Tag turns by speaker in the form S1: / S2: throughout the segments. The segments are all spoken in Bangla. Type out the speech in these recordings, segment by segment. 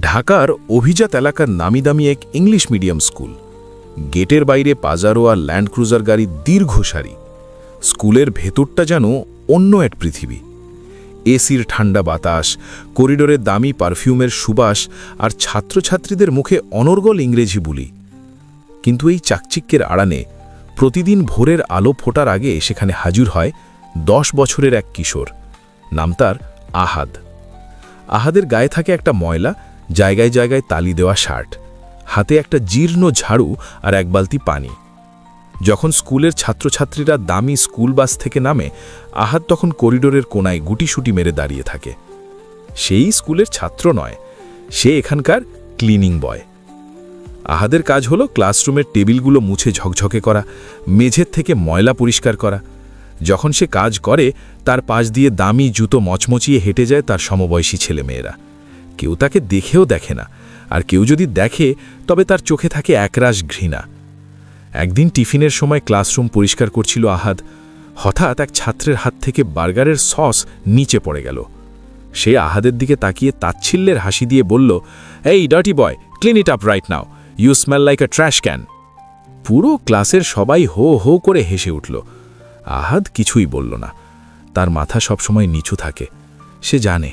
S1: ঢাকার অভিজাত এলাকার নামি দামি এক ইংলিশ মিডিয়াম স্কুল। গেটের বাইরে পাজারো আর ল্যান্ড ক্রুজার গাড়ি দীর্ঘ সারি। স্কুলের ভেতরটা যেন অন্য এক পৃথিবী। এসির ঠান্ডা বাতাস, করিডোরে দামি পারফিউমের সুবাস আর ছাত্রছাত্রীদের মুখে অনর্গল ইংরেজি বুলি। কিন্তু এই চাকচিক্যের আড়ানে প্রতিদিন ভোরের আলো ফোটার আগে সেখানে হাজির হয় দশ বছরের এক কিশোর। নাম তার আহাদ। আহাদের গায়ে থাকে একটা ময়লা জায়গায় জায়গায় তালি দেওয়া শার্ট, হাতে একটা জীর্ণ ঝাড়ু আর এক বালতি পানি। যখন স্কুলের ছাত্রছাত্রীরা দামি স্কুল বাস থেকে নামে, আহাত তখন করিডোরের কোনায় গুটিসুটি মেরে দাঁড়িয়ে থাকে। সেই স্কুলের ছাত্র নয়, সে এখানকার ক্লিনিং বয়। আহাদের কাজ হলো ক্লাসরুমের টেবিলগুলো মুছে ঝকঝকে করা, মেঝের থেকে ময়লা পরিষ্কার করা। যখন সে কাজ করে, তার পাশ দিয়ে দামি জুতো মচমচিয়ে হেঁটে যায় তার সমবয়সী ছেলেমেয়েরা। কেউ তাকে দেখেও দেখে না, আর কেউ যদি দেখে, তবে তার চোখে থাকে একরাশ ঘৃণা। একদিন টিফিনের সময় ক্লাসরুম পরিষ্কার করছিল আহাদ। হঠাৎ এক ছাত্রের হাত থেকে বার্গারের সস নিচে পড়ে গেল। সে আহাদের দিকে তাকিয়ে তাচ্ছিল্যের হাসি দিয়ে বলল, এই ডটি boy clean it up right now you smell like a trash can পুরো ক্লাসের সবাই হো হো করে হেসে উঠল। আহাদ কিছুই বলল না। তার মাথা সবসময় নিচু থাকে। সে জানে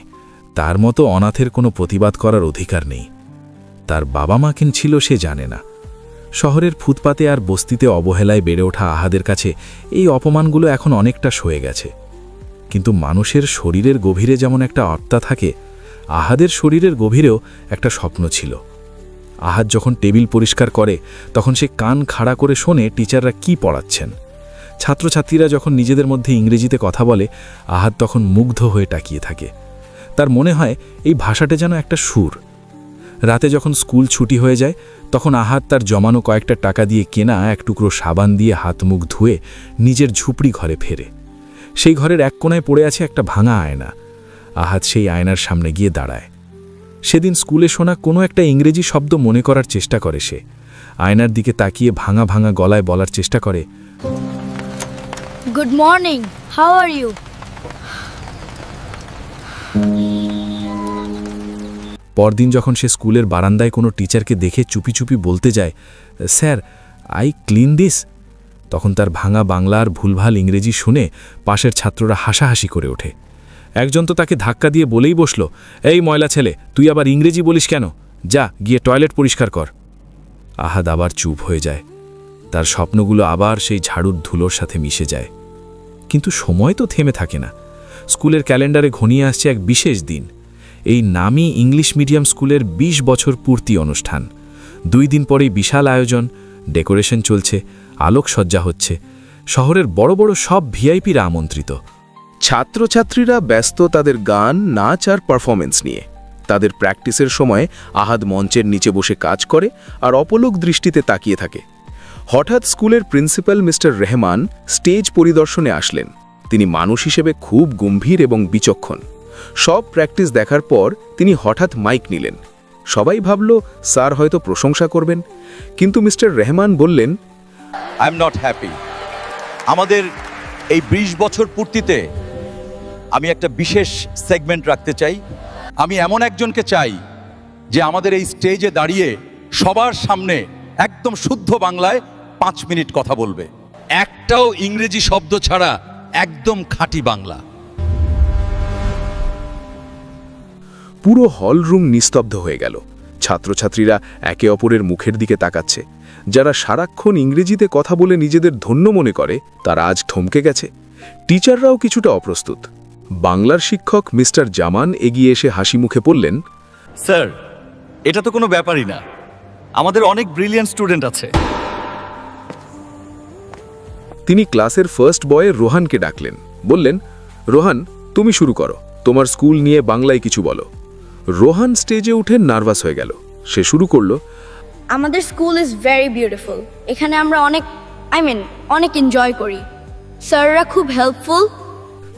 S1: তার মতো অনাথের কোনো প্রতিবাদ করার অধিকার নেই। তার বাবা মা কেন ছিল সে জানে না। শহরের ফুটপাতে আর বস্তিতে অবহেলায় বেড়ে ওঠা আহাদের কাছে এই অপমানগুলো এখন অনেকটা সয়ে গেছে। কিন্তু মানুষের শরীরের গভীরে যেমন একটা আত্মা থাকে, আহাদের শরীরের গভীরেও একটা স্বপ্ন ছিল। আহাদ যখন টেবিল পরিষ্কার করে, তখন সে কান খাড়া করে শোনে টিচাররা কি পড়াচ্ছেন। ছাত্রছাত্রীরা যখন নিজেদের মধ্যে ইংরেজিতে কথা বলে, আহাদ তখন মুগ্ধ হয়ে তাকিয়ে থাকে। তার মনে হয় এই ভাষাটা যেন একটা সুর। রাতে যখন স্কুল ছুটি হয়ে যায়, তখন আহাত তার জমানো কয়েকটা টাকা দিয়ে কেনা এক টুকরো সাবান দিয়ে হাত মুখ ধুয়ে নিজের ঝুপড়ি ঘরে ফেরে। সেই ঘরের এক কোনায় পড়ে আছে একটা ভাঙা আয়না। আহাত সেই আয়নার সামনে গিয়ে দাঁড়ায়। সেদিন স্কুলে শোনা কোনো একটা ইংরেজি শব্দ মনে করার চেষ্টা করে সে। আয়নার দিকে তাকিয়ে ভাঙা ভাঙা গলায় বলার চেষ্টা করে
S2: good morning How are you?
S1: পরদিন যখন সে স্কুলের বারান্দায় কোনো টিচারকে দেখে চুপি চুপি বলতে যায়, স্যার, আই ক্লিন দিস? তখন তার ভাঙা বাংলা আর ভুলভাল ইংরেজি শুনে পাশের ছাত্ররা হাসাহাসি করে ওঠে। একজন তো তাকে ধাক্কা দিয়ে বলেই বসল, এই ময়লা ছেলে, তুই আবার ইংরেজি বলিস কেন? যা, গিয়ে টয়লেট পরিষ্কার কর। আহাদ আবার চুপ হয়ে যায়। তার স্বপ্নগুলো আবার সেই ঝাড়ুর ধুলোর সাথে মিশে যায়। কিন্তু সময় তো থেমে থাকে না। স্কুলের ক্যালেন্ডারে ঘনিয়ে আসছে এক বিশেষ দিন। এই নামি ইংলিশ মিডিয়াম স্কুলের ২০ বছর পূর্তি অনুষ্ঠান। দুই দিন পরেই বিশাল আয়োজন, ডেকোরেশন চলছে, আলোকসজ্জা হচ্ছে। শহরের বড় বড় সব ভিআইপিরা আমন্ত্রিত। ছাত্রছাত্রীরা ব্যস্ত তাদের গান, নাচ আর পারফরমেন্স নিয়ে। তাদের প্র্যাকটিসের সময় আহাদ মঞ্চের নিচে বসে কাজ করে আর অপলোক দৃষ্টিতে তাকিয়ে থাকে। হঠাৎ স্কুলের প্রিন্সিপাল মিস্টার রেহমান স্টেজ পরিদর্শনে আসলেন। তিনি মানুষ হিসেবে খুব গম্ভীর এবং বিচক্ষণ। সব প্র্যাকটিস দেখার পর তিনি হঠাৎ মাইক নিলেন। সবাই ভাবল, স্যার হয়তো প্রশংসা করবেন। কিন্তু মিস্টার রেহমান বললেন
S3: আই এম নট হ্যাপি আমাদের এই বিশ বছর পূর্তিতে আমি একটা বিশেষ সেগমেন্ট রাখতে চাই। আমি এমন একজনকে চাই যে আমাদের এই স্টেজে দাঁড়িয়ে সবার সামনে একদম শুদ্ধ বাংলায় পাঁচ মিনিট কথা বলবে। একটাও ইংরেজি শব্দ ছাড়া একদম খাঁটি বাংলা।
S1: পুরো হলরুম নিস্তব্ধ হয়ে গেল। ছাত্রছাত্রীরা একে অপরের মুখের দিকে তাকাচ্ছে। যারা সারাক্ষণ ইংরেজিতে কথা বলে নিজেদের ধন্য মনে করে তারা আজ থমকে গেছে। টিচাররাও কিছুটা অপ্রস্তুত। বাংলার শিক্ষক মিস্টার জামান এগিয়ে এসে হাসি মুখে পড়লেন
S3: স্যার এটা তো কোনো ব্যাপারই না। আমাদের অনেক ব্রিলিয়ান্ট স্টুডেন্ট আছে।
S1: তিনি ক্লাসের ফার্স্ট বয়ে রোহানকে ডাকলেন। বললেন রোহান তুমি শুরু করো। তোমার স্কুল নিয়ে বাংলায় কিছু বলো। রোহান স্টেজে উঠে নার্ভাস হয়ে গেল। সে শুরু করল
S2: আমাদের স্কুল ইজ ভেরি বিউটিফুল। এখানে আমরা অনেক আই মিন অনেক এনজয় করি। স্যাররা খুব হেল্পফুল।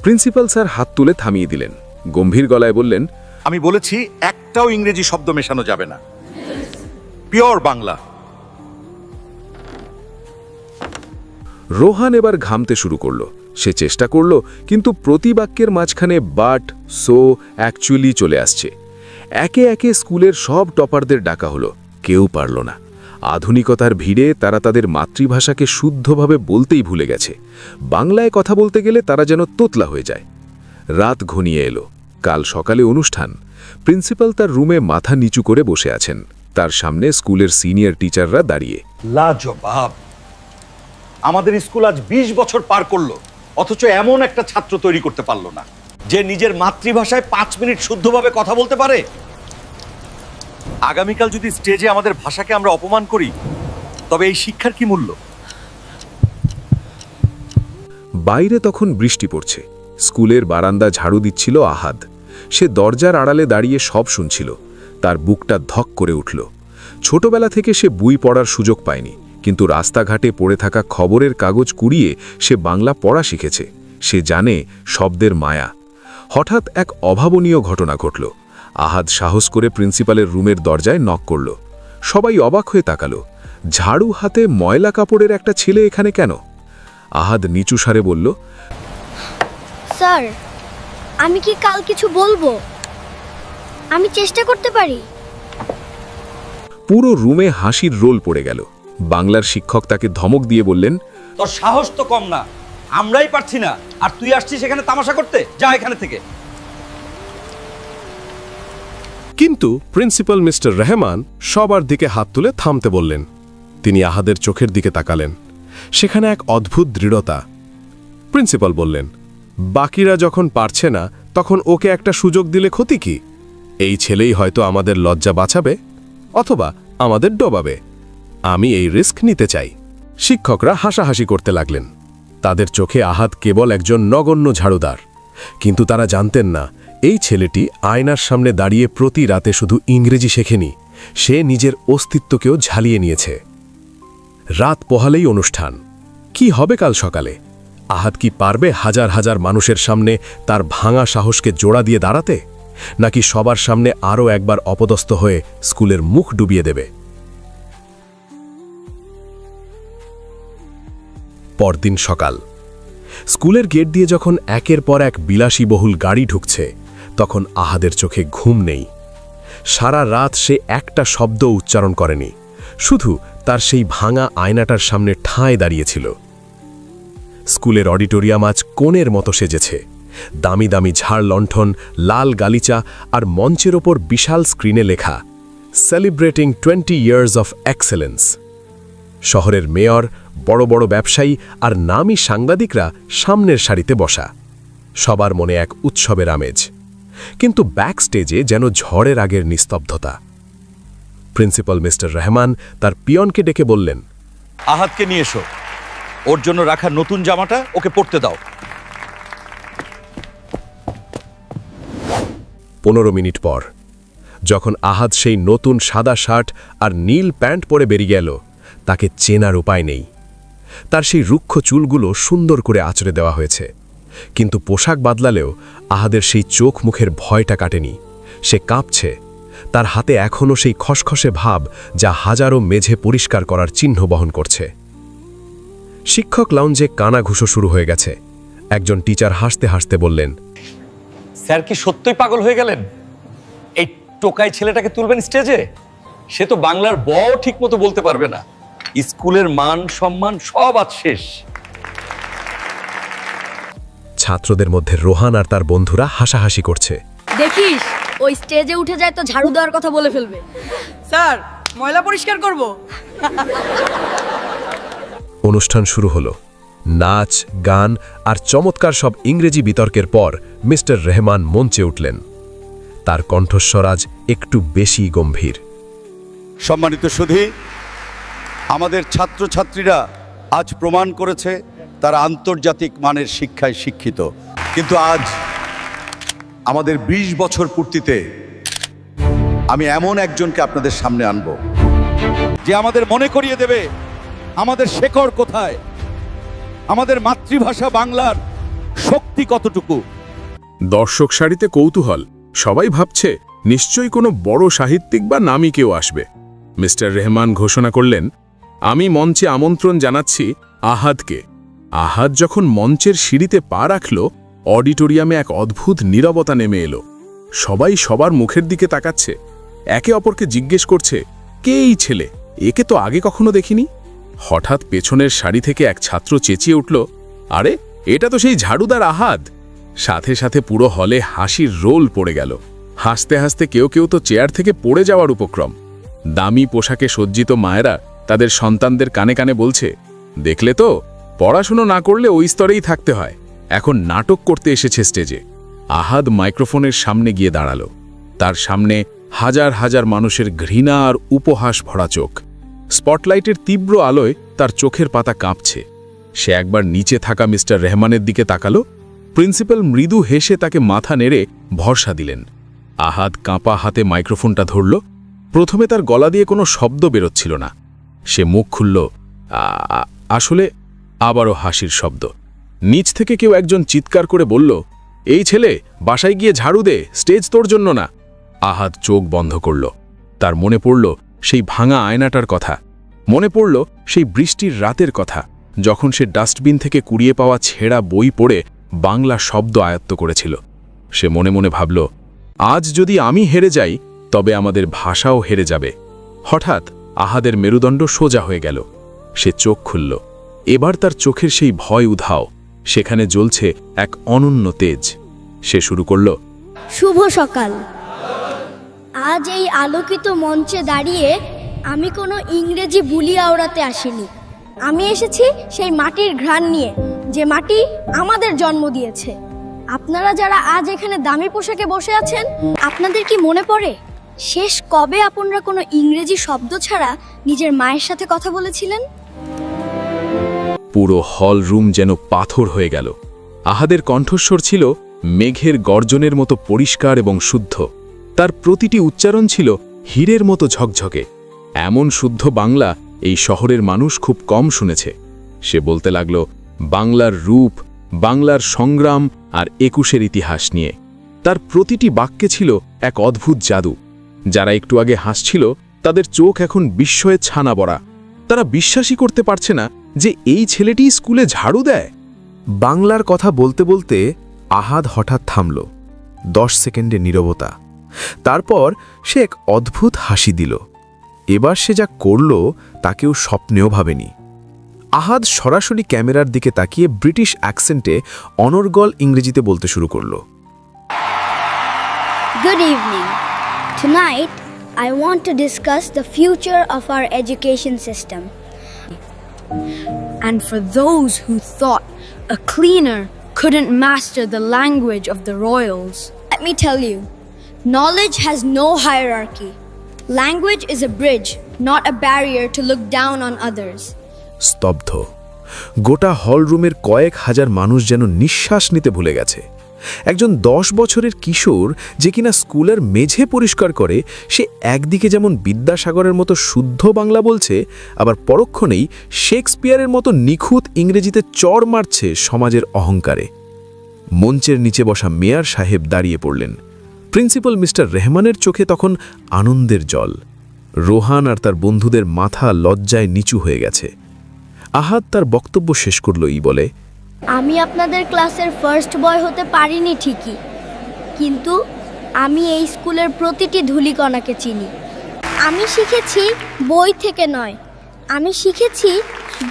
S1: প্রিন্সিপাল স্যার হাত তুলে থামিয়ে দিলেন। গম্ভীর গলায় বললেন
S3: আমি বলেছি একটাও ইংরেজি শব্দ মেশানো যাবে না। পিওর বাংলা।
S1: রোহান এবার ঘামতে শুরু করল। সে চেষ্টা করল, কিন্তু প্রতি বাক্যের মাঝখানে বাট, সো, অ্যাকচুয়ালি চলে আসছে। একে একে স্কুলের সব টপারদের ডাকা হলো। কেউ পারল না। আধুনিকতার ভিড়ে তারা তাদের মাতৃভাষাকে শুদ্ধভাবে বলতেই ভুলে গেছে। বাংলায় কথা বলতে গেলে তারা যেন তোতলা হয়ে যায়। রাত ঘনিয়ে এলো। কাল সকালে অনুষ্ঠান। প্রিন্সিপাল তার রুমে মাথা নিচু করে বসে আছেন। তার সামনে স্কুলের সিনিয়র টিচাররা দাঁড়িয়ে।
S3: আমাদের স্কুল আজ ২০ বছর পার করল, অথচ এমন একটা ছাত্র তৈরি করতে পারল না, যে নিজের মাতৃভাষায় পাঁচ মিনিট শুদ্ধভাবে কথা বলতে পারে। আগামীকাল যদি স্টেজে আমাদের ভাষাকে আমরা অপমান করি, তবে এই শিক্ষার কি মূল্য?
S1: বাইরে তখন বৃষ্টি পড়ছে। স্কুলের বারান্দা ঝাড়ু দিচ্ছিল আহাদ। সে দরজার আড়ালে দাঁড়িয়ে সব শুনছিল। তার বুকটা ধক করে উঠল। ছোটবেলা থেকে সে বই পড়ার সুযোগ পায়নি। কিন্তু রাস্তাঘাটে পড়ে থাকা খবরের কাগজ কুড়িয়ে সে বাংলা পড়া শিখেছে। সে জানে শব্দের মায়া। হঠাৎ এক অভাবনীয় ঘটনা ঘটল। আহাদ সাহস করে প্রিন্সিপালের রুমের দরজায় নক করল। সবাই অবাক হয়ে তাকালো। ঝাড়ু হাতে ময়লা কাপড়ের একটা ছেলে এখানে কেন? আহাদ নিচু সারে বলল
S2: স্যার আমি কি কাল কিছু বলব? আমি চেষ্টা করতে পারি।
S1: পুরো রুমে হাসির রোল পড়ে গেল। বাংলার শিক্ষক তাকে ধমক দিয়ে বললেন
S3: তোর সাহস তো কম না আমরাই পারছি না। আর তুই আসছিস এখানে তামাশা করতে? যা এখানে থেকে।
S4: কিন্তু প্রিন্সিপাল মিস্টার রহমান সবার দিকে হাত তুলে থামতে বললেন। তিনি আহাদের চোখের দিকে তাকালেন। সেখানে এক অদ্ভুত দৃঢ়তা। প্রিন্সিপাল বললেন বাকিরা যখন পারছে না তখন ওকে একটা সুযোগ দিলে ক্ষতি কি? এই ছেলেই হয়তো আমাদের লজ্জা বাঁচাবে অথবা আমাদের ডোবাবে। আমি এই রিস্ক নিতে চাই। শিক্ষকরা হাসাহাসি করতে লাগলেন। তাদের চোখে আহাত কেবল একজন নগণ্য ঝাড়ুদার। কিন্তু তারা জানতেন না, এই ছেলেটি আয়নার সামনে দাঁড়িয়ে প্রতি রাতে শুধু ইংরেজি শেখেনি, সে নিজের অস্তিত্বকেও ঝালিয়ে নিয়েছে। রাত পোহালেই অনুষ্ঠান। কি হবে কাল সকালে? আহাত কি পারবে হাজার হাজার মানুষের সামনে তার ভাঙা সাহসকে জোড়া দিয়ে দাঁড়াতে? নাকি সবার সামনে আরও একবার অপদস্থ হয়ে স্কুলের মুখ ডুবিয়ে দেবে? পরদিন সকাল। স্কুলের গেট দিয়ে যখন একের পর এক বিলাসীবহুল গাড়ি ঢুকছে, তখন আহাদের চোখে ঘুম নেই। সারা রাত সে একটা শব্দ উচ্চারণ করেনি। শুধু তার সেই ভাঙা আয়নাটার সামনে ঠাঁয় দাঁড়িয়েছিল। স্কুলের অডিটোরিয়াম আজ কোণের মতো সেজেছে। দামি দামি ঝাড় লণ্ঠন, লাল গালিচা আর মঞ্চের ওপর বিশাল স্ক্রিনে লেখা celebrating twenty years of excellence শহরের মেয়র বড় বড় ব্যবসায়ী আর নামী সাংবাদিকরা সামনের সারিতে বসা। সবার মনে এক উৎসবের আমেজ। কিন্তু ব্যাক স্টেজে যেন ঝড়ের আগের নিস্তব্ধতা। প্রিন্সিপাল মিস্টার রহমান তার পিয়নকে ডেকে বললেন
S3: আহাতকে নিয়ে এসো। ওর জন্য রাখা নতুন জামাটা ওকে পড়তে দাও।
S4: পনেরো মিনিট পর যখন আহাদ সেই নতুন সাদা শার্ট আর নীল প্যান্ট পরে বেরিয়ে গেল তাকে চেনার উপায় নেই। তার সেই রুক্ষ চুলগুলো সুন্দর করে আঁচড়ে দেওয়া হয়েছে। কিন্তু পোশাক বাদলালেও আহাদের সেই চোখ মুখের ভয়টা কাটেনি। সে কাঁপছে। তার হাতে এখনও সেই খসখসে ভাব যা হাজারো মেঝে পরিষ্কার করার চিহ্ন বহন করছে। শিক্ষক লাউঞ্জে কানাঘুষো শুরু হয়ে গেছে। একজন টিচার হাসতে হাসতে বললেন,
S3: স্যার কি সত্যই পাগল হয়ে গেলেন? এই টোকাই ছেলেটাকে তুলবেন স্টেজে? সে তো বাংলার বও ঠিক মতো বলতে পারবে না। স্কুলের মান সম্মান সব আজ শেষ।
S4: ছাত্রদের মধ্যে রোহান আর তার বন্ধুরা হাসাহাসি করছে।
S2: দেখিস ওই স্টেজে উঠে যায় তো ঝাড়ু দেওয়ার কথা বলে ফেলবে।
S5: স্যার ময়লা পরিষ্কার করব?
S4: অনুষ্ঠান শুরু হলো। নাচ গান আর চমৎকার সব ইংরেজি বিতর্কের পর মিস্টার রেহমান মঞ্চে উঠলেন। তার কণ্ঠস্বরাজ একটু বেশি গম্ভীর।
S3: সম্মানিত সুধী আমাদের ছাত্রছাত্রীরা আজ প্রমাণ করেছে তারা আন্তর্জাতিক মানের শিক্ষায় শিক্ষিত। কিন্তু আজ আমাদের ২০ বছর পূর্তিতে আমি এমন একজনকে আপনাদের সামনে আনব, যে আমাদের মনে করিয়ে দেবে, আমাদের শেকড় কোথায়? আমাদের মাতৃভাষা বাংলার শক্তি কতটুকু?
S6: দর্শক সারিতে কৌতূহল, সবাই ভাবছে নিশ্চয়ই কোনো বড় সাহিত্যিক বা নামী কেউ আসবে। মিস্টার রেহমান ঘোষণা করলেন আমি মঞ্চে আমন্ত্রণ জানাচ্ছি আহাদকে। আহাদ যখন মঞ্চের সিঁড়িতে পা রাখল, অডিটোরিয়ামে এক অদ্ভুত নীরবতা নেমে এলো। সবাই সবার মুখের দিকে তাকাচ্ছে। একে অপরকে জিজ্ঞেস করছে, কে এই ছেলে? একে তো আগে কখনো দেখিনি? হঠাৎ পেছনের শাড়ি থেকে এক ছাত্র চেঁচিয়ে উঠল, আরে, এটা তো সেই ঝাড়ুদার আহাদ! সাথে সাথে পুরো হলে হাসির রোল পড়ে গেল। হাসতে হাসতে কেউ কেউ তো চেয়ার থেকে পড়ে যাওয়ার উপক্রম। দামি পোশাকে সজ্জিত মায়েরা তাদের সন্তানদের কানে কানে বলছে, দেখলে তো, পড়াশুনো না করলে ওই স্তরেই থাকতে হয়। এখন নাটক করতে এসেছে স্টেজে। আহাদ মাইক্রোফোনের সামনে গিয়ে দাঁড়াল। তার সামনে হাজার হাজার মানুষের ঘৃণা আর উপহাস ভরা চোখ। স্পটলাইটের তীব্র আলোয় তার চোখের পাতা কাঁপছে। সে একবার নিচে থাকা মিস্টার রেহমানের দিকে তাকালো। প্রিন্সিপাল মৃদু হেসে তাকে মাথা নেড়ে ভরসা দিলেন। আহাদ কাঁপা হাতে মাইক্রোফোনটা ধরল। প্রথমে তার গলা দিয়ে কোনো শব্দ বেরোচ্ছিল না। সে মুখ খুলল, "আ- আ- আসলে আবারও হাসির শব্দ। নিচ থেকে কেউ একজন চিৎকার করে বলল, এই ছেলে, বাসায় গিয়ে ঝাড়ু দে, স্টেজ তোর জন্য না। আহাত চোখ বন্ধ করল। তার মনে পড়ল সেই ভাঙা আয়নাটার কথা। মনে পড়ল সেই বৃষ্টির রাতের কথা, যখন সে ডাস্টবিন থেকে কুড়িয়ে পাওয়া ছেঁড়া বই পড়ে বাংলা শব্দ আয়ত্ত করেছিল। সে মনে মনে ভাবল, আজ যদি আমি হেরে যাই, তবে আমাদের ভাষাও হেরে যাবে। হঠাৎ আহাদের মেরুদণ্ড সোজা হয়ে গেল। সে চোখ খুলল। এবার তার চোখের সেই ভয় উধাও। সেখানে জ্বলছে এক অনন্য তেজ। সে শুরু করল,
S2: শুভ সকাল। আজ এই আলোকিত মঞ্চে দাঁড়িয়ে আমি কোনো ইংরেজি বুলি আওড়াতে আসিনি। আমি এসেছি সেই মাটির ঘ্রাণ নিয়ে, যে মাটি আমাদের জন্ম দিয়েছে। আপনারা যারা আজ এখানে দামি পোশাকে বসে আছেন, আপনাদের কি মনে পড়ে? শেষ কবে আপনারা কোনো ইংরেজি শব্দ ছাড়া নিজের মায়ের সাথে কথা বলেছিলেন?
S6: পুরো হল রুম যেন পাথর হয়ে গেল। আহাদের কণ্ঠস্বর ছিল মেঘের গর্জনের মতো পরিষ্কার এবং শুদ্ধ। তার প্রতিটি উচ্চারণ ছিল হীরের মতো ঝকঝকে। এমন শুদ্ধ বাংলা এই শহরের মানুষ খুব কম শুনেছে। সে বলতে লাগল, বাংলার রূপ, বাংলার সংগ্রাম আর একুশের ইতিহাস নিয়ে। তার প্রতিটি বাক্যে ছিল এক অদ্ভুত জাদু। যারা একটু আগে হাসছিল, তাদের চোখ এখন বিস্ময়ে ছানা বড়া। তারা বিশ্বাসই করতে পারছে না যে এই ছেলেটি স্কুলে ঝাড়ু দেয়।
S1: বাংলার কথা বলতে বলতে আহাদ হঠাৎ থামল। দশ সেকেন্ডে নীরবতা। তারপর সে এক অদ্ভুত হাসি দিল। এবার সে যা করল, তা কেউ স্বপ্নেও ভাবেনি। আহাদ সরাসরি ক্যামেরার দিকে তাকিয়ে ব্রিটিশ অ্যাকসেন্টে অনর্গল ইংরেজিতে বলতে শুরু করল।
S2: Good evening. Tonight, I want to discuss the future of our education system.
S7: And for those who thought a cleaner couldn't master the language of the royals,
S2: Let me tell you, knowledge has no hierarchy. Language is a bridge, not a barrier to look down on others.
S1: স্তব্ধ গোটা হলরুমের কয়েক হাজার মানুষ যেন নিঃশ্বাস নিতে ভুলে গেছে একজন দশ বছরের কিশোর যে কিনা স্কুলের মেঝে পরিষ্কার করে, সে একদিকে যেমন বিদ্যাসাগরের মতো শুদ্ধ বাংলা বলছে, আবার পরক্ষণেই শেক্সপিয়ারের মতো নিখুঁত ইংরেজিতে চর মারছে সমাজের অহংকারে। মঞ্চের নিচে বসা মেয়ার সাহেব দাঁড়িয়ে পড়লেন। প্রিন্সিপাল মিস্টার রেহমানের চোখে তখন আনন্দের জল। রোহান আর তার বন্ধুদের মাথা লজ্জায় নিচু হয়ে গেছে। আহাদ তার বক্তব্য শেষ করল এই বলে
S2: আমি আপনাদের ক্লাসের ফার্স্ট বয় হতে পারিনি ঠিকই, কিন্তু আমি এই স্কুলের প্রতিটি ধূলিকণাকে চিনি। আমি শিখেছি বই থেকে নয়, আমি শিখেছি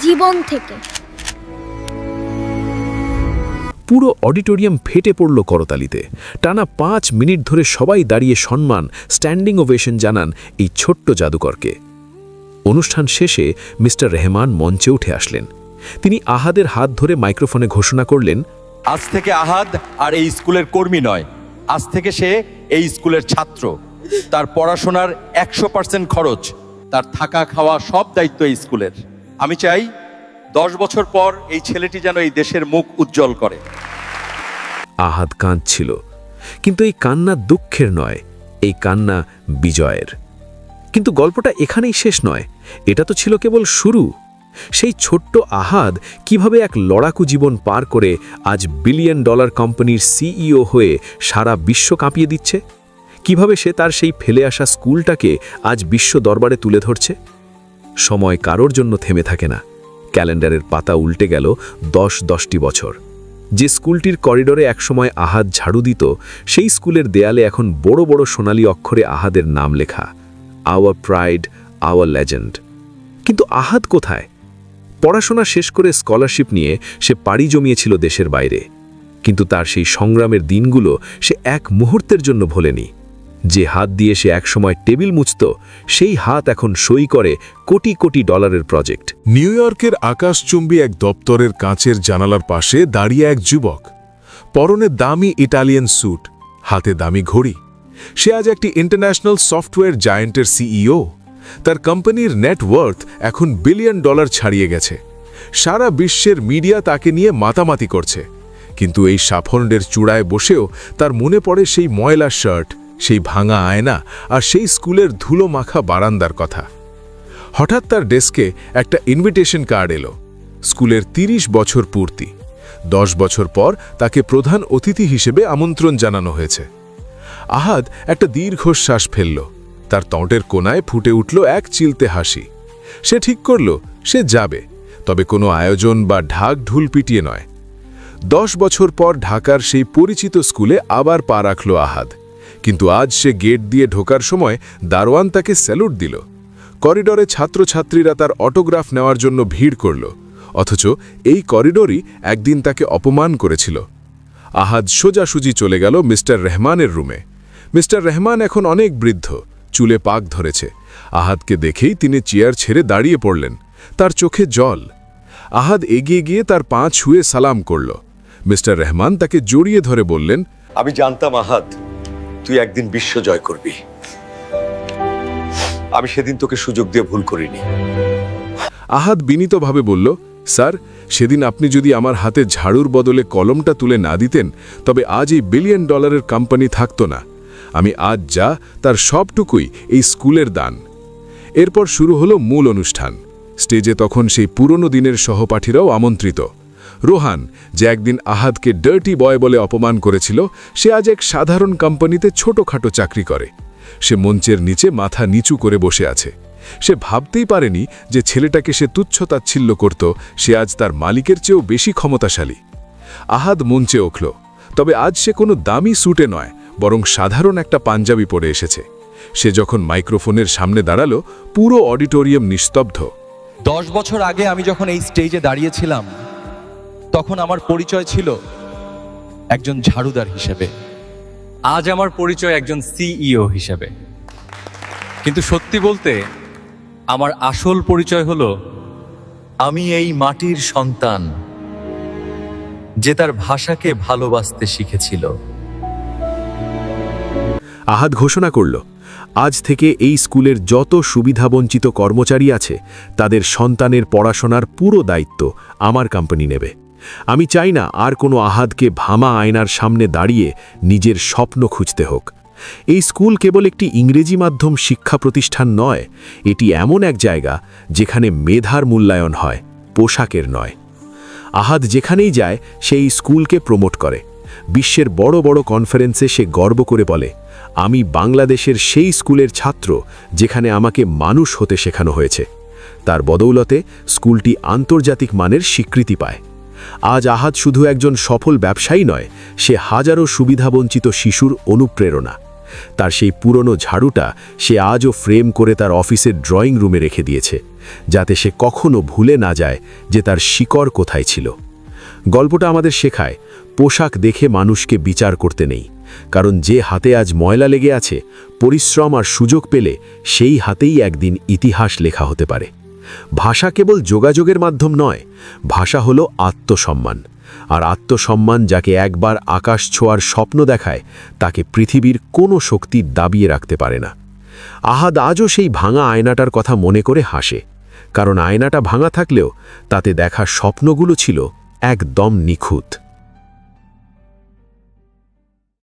S2: জীবন থেকে।
S1: পুরো অডিটোরিয়াম ফেটে পড়ল করতালিতে। টানা পাঁচ মিনিট ধরে সবাই দাঁড়িয়ে সম্মান স্ট্যান্ডিং ওভেশন জানান এই ছোট্ট জাদুকরকে। অনুষ্ঠান শেষে মিস্টার রেহমান মঞ্চে উঠে আসলেন। তিনি আহাদের হাত ধরে মাইক্রোফোনে ঘোষণা করলেন
S3: আজ থেকে আহাদ আর এই স্কুলের কর্মী নয় আজ থেকে সে এই স্কুলের ছাত্র। তার পড়াশোনার একশো পার্সেন্ট খরচ তার থাকা খাওয়া সব দায়িত্ব এই স্কুলের। আমি চাই দশ বছর পর এই ছেলেটি যেন এই দেশের মুখ উজ্জ্বল করে।
S1: আহাদ কাঁদছিল কিন্তু এই কান্না দুঃখের নয় এই কান্না বিজয়ের। কিন্তু গল্পটা এখানেই শেষ নয় এটা তো ছিল কেবল শুরু। সেই ছোট্ট আহাদ কীভাবে এক লড়াকু জীবন পার করে আজ বিলিয়ন ডলার কোম্পানির সিইও হয়ে সারা বিশ্ব কাঁপিয়ে দিচ্ছে? কীভাবে সে তার সেই ফেলে আসা স্কুলটাকে আজ বিশ্ব দরবারে তুলে ধরছে? সময় কারোর জন্য থেমে থাকে না। ক্যালেন্ডারের পাতা উল্টে গেল দশ দশটি বছর।
S8: যে স্কুলটির করিডোরে একসময় আহাদ ঝাড়ু দিত, সেই স্কুলের দেয়ালে এখন বড় বড় সোনালি অক্ষরে আহাদের নাম লেখা আওয়ার প্রাইড আওয়ার লেজেন্ড কিন্তু আহাদ কোথায়? পড়াশোনা শেষ করে স্কলারশিপ নিয়ে সে পাড়ি জমিয়েছিল দেশের বাইরে। কিন্তু তার সেই সংগ্রামের দিনগুলো সে এক মুহূর্তের জন্য ভোলেনি। যে হাত দিয়ে সে একসময় টেবিল মুছত, সেই হাত এখন সই করে কোটি কোটি ডলারের প্রজেক্ট।
S1: নিউ ইয়র্কের আকাশচুম্বী এক দপ্তরের কাঁচের জানালার পাশে দাঁড়িয়ে এক যুবক। পরনে দামি ইটালিয়ান স্যুট, হাতে দামি ঘড়ি। সে আজ একটি ইন্টারন্যাশনাল সফটওয়্যার জায়েন্টের সিইও। তার কোম্পানির নেটওয়ার্থ এখন বিলিয়ন ডলার ছাড়িয়ে গেছে। সারা বিশ্বের মিডিয়া তাকে নিয়ে মাতামাতি করছে। কিন্তু এই সাফল্যের চূড়ায় বসেও তার মনে পড়ে সেই ময়লা শার্ট সেই ভাঙা আয়না আর সেই স্কুলের ধুলো মাখা বারান্দার কথা। হঠাৎ তার ডেস্কে একটা ইনভিটেশন কার্ড এলো, স্কুলের ৩০ বছর পূর্তি। দশ বছর পর তাকে প্রধান অতিথি হিসেবে আমন্ত্রণ জানানো হয়েছে। আহাদ একটা দীর্ঘশ্বাস ফেলল। তার তঁটের কোনায় ফুটে উঠল এক চিলতে হাসি। সে ঠিক করল, সে যাবে, তবে কোনো আয়োজন বা ঢাক ঢুল পিটিয়ে নয়। দশ বছর পর ঢাকার সেই পরিচিত স্কুলে আবার পা রাখল আহাদ। কিন্তু আজ সে গেট দিয়ে ঢোকার সময় দারোয়ান তাকে স্যালুট দিল। করিডরে ছাত্রছাত্রীরা তার অটোগ্রাফ নেওয়ার জন্য ভিড় করল, অথচ এই করিডোরই একদিন তাকে অপমান করেছিল। আহাদ সোজাসুজি চলে গেল মিস্টার রহমানের রুমে। মিস্টার রহমান এখন অনেক বৃদ্ধ। চুলে পাক ধরেছে। আহাদকে দেখেই তিনি চেয়ার ছেড়ে দাঁড়িয়ে পড়লেন। তার চোখে জল। আহাদ এগিয়ে গিয়ে তার পা ছুঁয়ে সালাম করল। মিস্টার রহমান তাকে জড়িয়ে ধরে বললেন
S3: আমি জানতাম আহাদ তুই একদিন বিশ্ব জয় করবি। আমি সেদিন তোকে সুযোগ দিয়ে ভুল করিনি।
S1: আহাদ বিনীতভাবে বলল স্যার সেদিন আপনি যদি আমার হাতে ঝাড়ুর বদলে কলমটা তুলে না দিতেন তবে আজ এই বিলিয়ন ডলারের কোম্পানি থাকতো না। আমি আজ যা, তার সবটুকুই এই স্কুলের দান। এরপর শুরু হলো মূল অনুষ্ঠান। স্টেজে তখন সেই পুরনো দিনের সহপাঠীরাও আমন্ত্রিত। রোহান, যে একদিন আহাদকে ডার্টি বয় বলে অপমান করেছিল, সে আজ এক সাধারণ কোম্পানিতে ছোটখাটো চাকরি করে। সে মঞ্চের নিচে মাথা নিচু করে বসে আছে। সে ভাবতেই পারেনি যে ছেলেটাকে সে তুচ্ছতাচ্ছিল্য করত, সে আজ তার মালিকের চেয়েও বেশি ক্ষমতাশালী। আহাদ মঞ্চে উঠল। তবে আজ সে কোনো দামি স্যুটে নয় বরং সাধারণ একটা পাঞ্জাবি পরে এসেছে। সে যখন মাইক্রোফোনের সামনে দাঁড়াল, পুরো অডিটোরিয়াম নিস্তব্ধ।
S3: দশ বছর আগে আমি যখন এই স্টেজে দাঁড়িয়েছিলাম, তখন আমার পরিচয় ছিল একজন ঝাড়ুদার হিসেবে।
S9: আজ আমার পরিচয় একজন সিইও হিসেবে। কিন্তু সত্যি বলতে, আমার আসল পরিচয় হলো, আমি এই মাটির সন্তান, যে তার ভাষাকে ভালোবাসতে শিখেছিল।
S8: আহাদ ঘোষণা করল, আজ থেকে এই স্কুলের যত সুবিধাবঞ্চিত কর্মচারী আছে, তাদের সন্তানের পড়াশোনার পুরো দায়িত্ব আমার কোম্পানি নেবে। আমি চাই না আর কোনো আহাদকে ভামা আয়নার সামনে দাঁড়িয়ে নিজের স্বপ্ন খুঁজতে হোক। এই স্কুল কেবল একটি ইংরেজি মাধ্যম শিক্ষা প্রতিষ্ঠান নয়, এটি এমন এক জায়গা যেখানে মেধার মূল্যায়ন হয়, পোশাকের নয়। আহাদ যেখানেই যায়, সেই স্কুলকে প্রমোট করে। বিশ্বের বড় বড় কনফারেন্সে সে গর্ব করে বলে আমি বাংলাদেশের সেই স্কুলের ছাত্র যেখানে আমাকে মানুষ হতে শেখানো হয়েছে। তার বদৌলতে স্কুলটি আন্তর্জাতিক মানের স্বীকৃতি পায়। আজ আহাদ শুধু একজন সফল ব্যবসায়ী নয়, সে হাজারো সুবিধাবঞ্চিত শিশুর অনুপ্রেরণা। তার সেই পুরনো ঝাড়ুটা সে আজও ফ্রেম করে তার অফিসের ড্রয়িং রুমে রেখে দিয়েছে, যাতে সে কখনো ভুলে না যায় যে তার শিকড় কোথায় ছিল। গল্পটা আমাদের শেখায়, পোশাক দেখে মানুষকে বিচার করতে নেই। কারণ যে হাতে আজ ময়লা লেগে আছে, পরিশ্রম আর সুযোগ পেলে সেই হাতেই একদিন ইতিহাস লেখা হতে পারে। ভাষা কেবল যোগাযোগের মাধ্যম নয়, ভাষা হলো আত্মসম্মান। আর আত্মসম্মান যাকে একবার আকাশ ছোঁয়ার স্বপ্ন দেখায়, তাকে পৃথিবীর কোনো শক্তি দাবিয়ে রাখতে পারে না। আহাদ আজও সেই ভাঙা আয়নাটার কথা মনে করে হাসে, কারণ আয়নাটা ভাঙা থাকলেও তাতে দেখা স্বপ্নগুলো ছিল একদম নিখুঁত।